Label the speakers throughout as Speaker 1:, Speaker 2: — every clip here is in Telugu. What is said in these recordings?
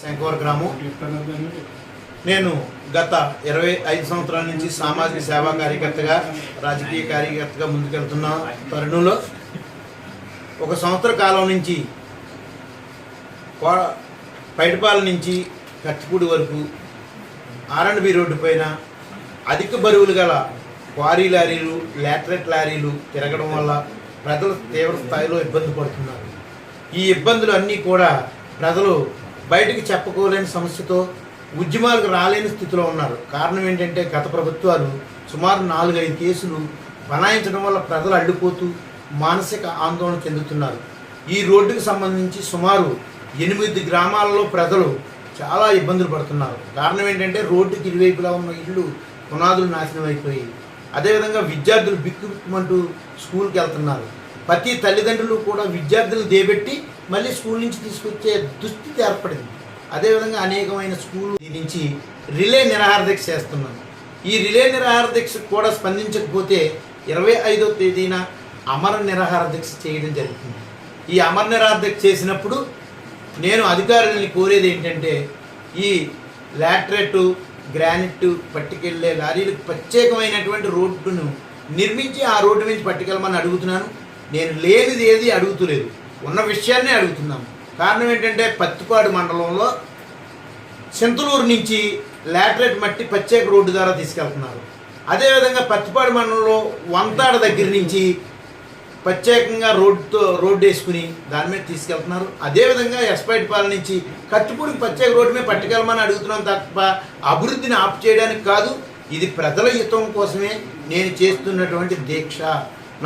Speaker 1: శంకవర గ్రామం. నేను గత ఇరవై ఐదు సంవత్సరాల నుంచి సామాజిక సేవా కార్యకర్తగా రాజకీయ కార్యకర్తగా ముందుకెళ్తున్న తరుణంలో ఒక సంవత్సర కాలం నుంచి పైడిపాల నుంచి కచ్చిపూడి వరకు ఆర్ఎండ్బి రోడ్డు పైన అధిక బరువులు గల క్వారీ లారీలు లాటరెట్ లారీలు తిరగడం వల్ల ప్రజలు తీవ్ర స్థాయిలో ఇబ్బంది పడుతున్నారు. ఈ ఇబ్బందులు అన్నీ కూడా ప్రజలు బయటకు చెప్పుకోలేని సమస్యతో ఉద్యమాలకు రాలేని స్థితిలో ఉన్నారు. కారణం ఏంటంటే గత ప్రభుత్వాలు సుమారు నాలుగైదు కేసులు బనాయించడం వల్ల ప్రజలు అడ్డుపోతూ మానసిక ఆందోళన చెందుతున్నారు. ఈ రోడ్డుకు సంబంధించి సుమారు ఎనిమిది గ్రామాలలో ప్రజలు చాలా ఇబ్బందులు పడుతున్నారు. కారణం ఏంటంటే రోడ్డుకి ఇరువైపులా ఉన్న ఇళ్ళు పునాదులు నాశనం అయిపోయి అదేవిధంగా విద్యార్థులు బిక్కుమంటూ స్కూల్కి వెళ్తున్నారు. ప్రతి తల్లిదండ్రులు కూడా విద్యార్థులను దేబెట్టి మళ్ళీ స్కూల్ నుంచి తీసుకొచ్చే దుస్థితి ఏర్పడింది. అదేవిధంగా అనేకమైన స్కూల్ నుంచి రిలే నిరాహార దీక్ష చేస్తున్నాను ఈ రిలే నిరాహార దీక్ష కూడా స్పందించకపోతే ఇరవై ఐదో తేదీన అమర నిరాహార దీక్ష చేయడం జరుగుతుంది. ఈ అమర నిరాహార దీక్ష చేసినప్పుడు నేను అధికారులని కోరేది ఏంటంటే ఈ లాటరెట్ గ్రానైట్ పట్టుకెళ్ళే లారీలకు ప్రత్యేకమైనటువంటి రోడ్డును నిర్మించి ఆ రోడ్డు నుంచి పట్టుకెళ్ళమని అడుగుతున్నాను. నేను లేనిది ఏది అడుగుతులేదు ఉన్న విషయాన్నే అడుగుతున్నాము. కారణం ఏంటంటే పత్తిపాడు మండలంలో చింతలూరు నుంచి లాటరేట్ మట్టి ప్రత్యేక రోడ్డు ద్వారా తీసుకెళ్తున్నారు. అదేవిధంగా పత్తిపాడు మండలంలో వంతాడ దగ్గర నుంచి ప్రత్యేకంగా రోడ్డుతో రోడ్డు వేసుకుని దాని మీద తీసుకెళ్తున్నారు. అదేవిధంగా ఎస్పైటిపాలెం నుంచి కత్తిపూడికి ప్రత్యేక రోడ్డు మీద పట్టుకెళ్ళమని అడుగుతున్నాం తప్ప అభివృద్ధిని ఆపు చేయడానికి కాదు ఇది ప్రజల హితం కోసమే నేను చేస్తున్నటువంటి దీక్ష.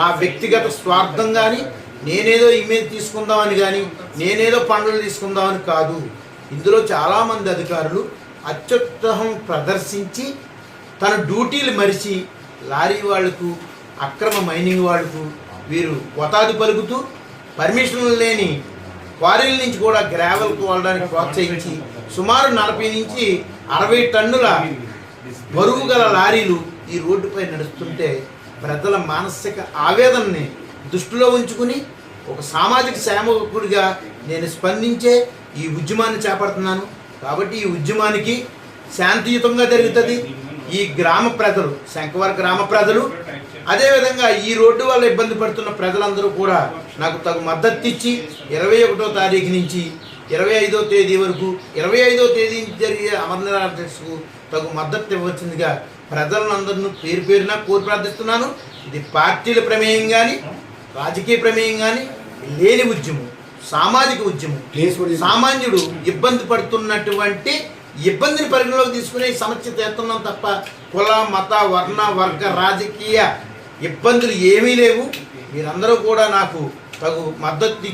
Speaker 1: నా వ్యక్తిగత స్వార్థం కానీ నేనేదో ఇమేజ్ తీసుకుందామని కానీ నేనేదో పనులు తీసుకుందామని కాదు. ఇందులో చాలామంది అధికారులు అత్యుత్సాహం ప్రదర్శించి తన డ్యూటీలు మరిచి లారీ వాళ్ళకు అక్రమ మైనింగ్ వాళ్ళకు వీరు వతాది పలుకుతూ పర్మిషన్లు లేని క్వారీల నుంచి కూడా గ్రావెల్ తోలడానికి ప్రోత్సహించి సుమారు నలభై నుంచి అరవై టన్నుల బరువు గల లారీలు ఈ రోడ్డుపై నడుస్తుంటే ప్రజల మానసిక ఆవేదనని దృష్టిలో ఉంచుకుని ఒక సామాజిక సేవకుడిగా నేను స్పందించే ఈ ఉద్యమాన్ని చేపడుతున్నాను. కాబట్టి ఈ ఉద్యమానికి శాంతియుతంగా జరుగుతుంది. ఈ గ్రామ ప్రజలు శంకవర గ్రామ ప్రజలు అదేవిధంగా ఈ రోడ్డు వల్ల ఇబ్బంది పడుతున్న ప్రజలందరూ కూడా నాకు తగు మద్దతు ఇచ్చి ఇరవై ఒకటో తారీఖు నుంచి ఇరవై ఐదో తేదీ వరకు ఇరవై ఐదో తేదీ నుంచి జరిగే అమర్నాథ్కు తగు మద్దతు ఇవ్వచ్చిందిగా ప్రజలందరినీ పేరు పేరున కోరి ప్రార్థిస్తున్నాను. ఇది పార్టీల ప్రమేయం కానీ రాజకీయ ప్రమేయం కానీ లేని ఉద్యమం సామాజిక ఉద్యమం సామాన్యుడు ఇబ్బంది పడుతున్నటువంటి ఇబ్బందిని పరిగణలోకి తీసుకునే సమస్య చేస్తున్నాం తప్ప కుల మత వర్ణ వర్గ రాజకీయ ఇబ్బందులు ఏమీ లేవు. మీరందరూ కూడా నాకు తగు మద్దతు ఇచ్చి